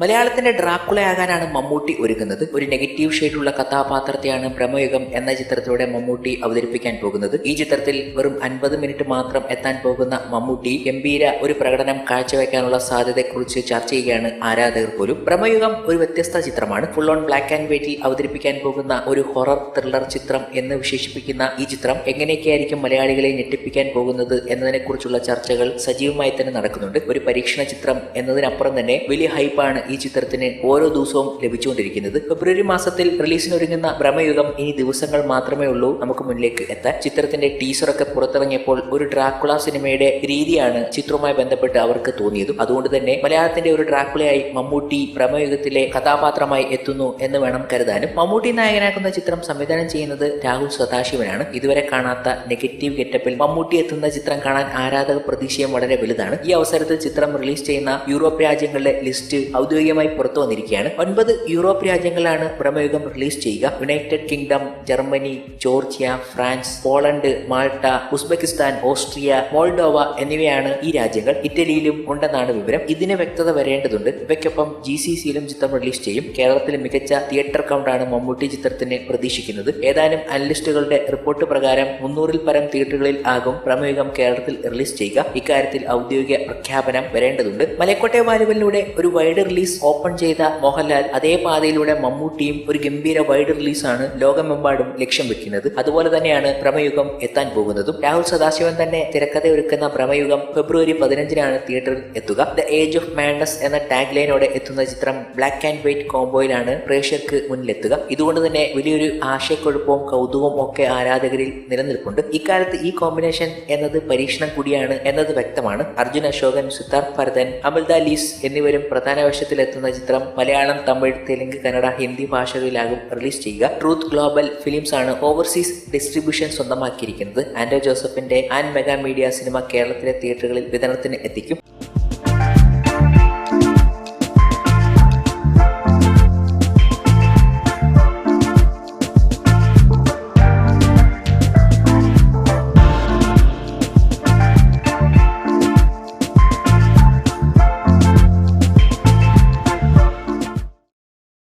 മലയാളത്തിന്റെ ഡ്രാക്കുളയാകാനാണ് മമ്മൂട്ടി ഒരുങ്ങുന്നത്. ഒരു നെഗറ്റീവ് ഷെയ്ഡുള്ള കഥാപാത്രത്തെയാണ് ബ്രഹ്മയുഗം എന്ന ചിത്രത്തിലൂടെ മമ്മൂട്ടി അവതരിപ്പിക്കാൻ പോകുന്നത്. ഈ ചിത്രത്തിൽ വെറും അൻപത് മിനിറ്റ് മാത്രം എത്താൻ പോകുന്ന മമ്മൂട്ടി ഗംഭീര ഒരു പ്രകടനം കാഴ്ചവെക്കാനുള്ള സാധ്യതയെക്കുറിച്ച് ചർച്ച ചെയ്യുകയാണ് ആരാധകർ പോലും. ബ്രഹ്മയുഗം ഒരു വ്യത്യസ്ത ചിത്രമാണ്. ഫുൾ ഓൺ ബ്ലാക്ക് ആൻഡ് വൈറ്റിൽ അവതരിപ്പിക്കാൻ പോകുന്ന ഒരു ഹൊറർ ത്രില്ലർ ചിത്രം എന്ന് വിശേഷിപ്പിക്കുന്ന ഈ ചിത്രം എങ്ങനെയൊക്കെയായിരിക്കും മലയാളികളെ ഞെട്ടിപ്പിക്കാൻ പോകുന്നത് എന്നതിനെക്കുറിച്ചുള്ള ചർച്ചകൾ സജീവമായി തന്നെ നടക്കുന്നുണ്ട്. ഒരു പരീക്ഷണ ചിത്രം എന്നതിനപ്പുറം തന്നെ വലിയ ഹൈപ്പാണ് ഈ ചിത്രത്തിന് ഓരോ ദിവസവും ലഭിച്ചുകൊണ്ടിരിക്കുന്നത് ഫെബ്രുവരി മാസത്തിൽ റിലീസിനൊരുങ്ങുന്ന ഭ്രമയുഗം ഇനി ദിവസങ്ങൾ മാത്രമേ ഉള്ളൂ. നമുക്ക് മുന്നിലേക്ക് എത്താൻ ചിത്രത്തിന്റെ ടീസറൊക്കെ പുറത്തിറങ്ങിയപ്പോൾ ഒരു ഡ്രാക്കുള സിനിമയുടെ രീതിയാണ് ചിത്രവുമായി ബന്ധപ്പെട്ട് അവർക്ക് തോന്നിയതും. അതുകൊണ്ട് തന്നെ മലയാളത്തിന്റെ ഒരു ഡ്രാക്കുളയായി മമ്മൂട്ടി ഭ്രമയുഗത്തിലെ കഥാപാത്രമായി എത്തുന്നു എന്ന് വേണം കരുതാനും. മമ്മൂട്ടി നായകനാക്കുന്ന ചിത്രം സംവിധാനം ചെയ്യുന്നത് രാഹുൽ സദാശിവനാണ്. ഇതുവരെ കാണാത്ത നെഗറ്റീവ് ഗെറ്റപ്പിൽ മമ്മൂട്ടി എത്തുന്ന ചിത്രം കാണാൻ ആരാധക പ്രതീക്ഷയും വളരെ വലുതാണ്. ഈ അവസരത്തിൽ ചിത്രം റിലീസ് ചെയ്യുന്ന യൂറോപ്യ രാജ്യങ്ങളുടെ ലിസ്റ്റ് ഔദ്യോഗികമായി പുറത്തു വന്നിരിക്കുകയാണ്. ഒൻപത് യൂറോപ്പ് രാജ്യങ്ങളാണ് ബ്രഹ്മയുഗം റിലീസ് ചെയ്യുക. United Kingdom Germany Georgia France Poland Malta Uzbekistan Austria Moldova എന്നിവയാണ് ഈ രാജ്യങ്ങൾ. ഇറ്റലിയിലും ഉണ്ടെന്നാണ് വിവരം. ഇതിന് വ്യക്തത വരേണ്ടതുണ്ട്. ഇവയ്ക്കൊപ്പം ജി സി സിയിലും ചിത്രം റിലീസ് ചെയ്യും. കേരളത്തിലെ മികച്ച തിയേറ്റർ കൗണ്ടാണ് മമ്മൂട്ടി ചിത്രത്തിന് പ്രതീക്ഷിക്കുന്നത്. ഏതാനും അനലിസ്റ്റുകളുടെ റിപ്പോർട്ട് പ്രകാരം മുന്നൂറിൽ പരം തിയേറ്ററുകളിൽ ആകും പ്രമേയം കേരളത്തിൽ റിലീസ് ചെയ്യുക. ഇക്കാര്യത്തിൽ ഔദ്യോഗിക പ്രഖ്യാപനം വരേണ്ടതുണ്ട്. മലക്കോട്ടെ വാലുവലിലൂടെ ഒരു വൈഡ് റിലീസ് ഓപ്പൺ ചെയ്ത മോഹൻലാൽ അതേ പാതയിലൂടെ മമ്മൂട്ടിയും ഒരു ഗംഭീര വൈഡ് റിലീസാണ് ലോകമെമ്പാടും ലക്ഷ്യം വെക്കുന്നത്. അതുപോലെ തന്നെയാണ് പ്രമയുഗം എത്താൻ പോകുന്നതും. രാഹുൽ സദാശിവൻ തന്നെ തിരക്കഥ ഒരുക്കുന്ന പ്രമയുഗം ഫെബ്രുവരി പതിനഞ്ചിനാണ് തിയേറ്ററിൽ എത്തുക. ദ ഏജ് ഓഫ് മാൻഡസ് എന്ന ടാഗ് ലൈനോടെ എത്തുന്ന ചിത്രം ബ്ലാക്ക് ആൻഡ് വൈറ്റ് കോംബോയിലാണ് പ്രേക്ഷകർക്ക് മുന്നിലെത്തുക. ഇതുകൊണ്ട് തന്നെ വലിയൊരു ആശയക്കുഴപ്പവും കൗതുകവും ഒക്കെ ആരാധകരിൽ നിലനിൽപ്പുണ്ട്. ഇക്കാലത്ത് ഈ കോമ്പിനേഷൻ എന്നത് പരീക്ഷണം കൂടിയാണ് എന്നത് വ്യക്തമാണ്. അർജുൻ അശോകൻ സിദ്ധാർത്ഥ് ഭരതൻ അമൽദ ലീസ് എന്നിവരും പ്രധാന വേഷത്തിലെത്തുന്ന ചിത്രം മലയാളം തമിഴ് തെലുങ്ക് കന്നഡ ഹിന്ദി ഭാഷകളിലാകും റിലീസ് ചെയ്യുക. ട്രൂത്ത് ഗ്ലോബൽ ഫിലിംസ് ആണ് ഓവർസീസ് ഡിസ്ട്രിബ്യൂഷൻ സ്വന്തമാക്കിയിരിക്കുന്നത്. ആൻഡോ ജോസഫിന്റെ ആൻഡ് മെഗാ മീഡിയ സിനിമ കേരളത്തിലെ തിയേറ്ററുകളിൽ വിതരണത്തിന് എത്തിക്കും.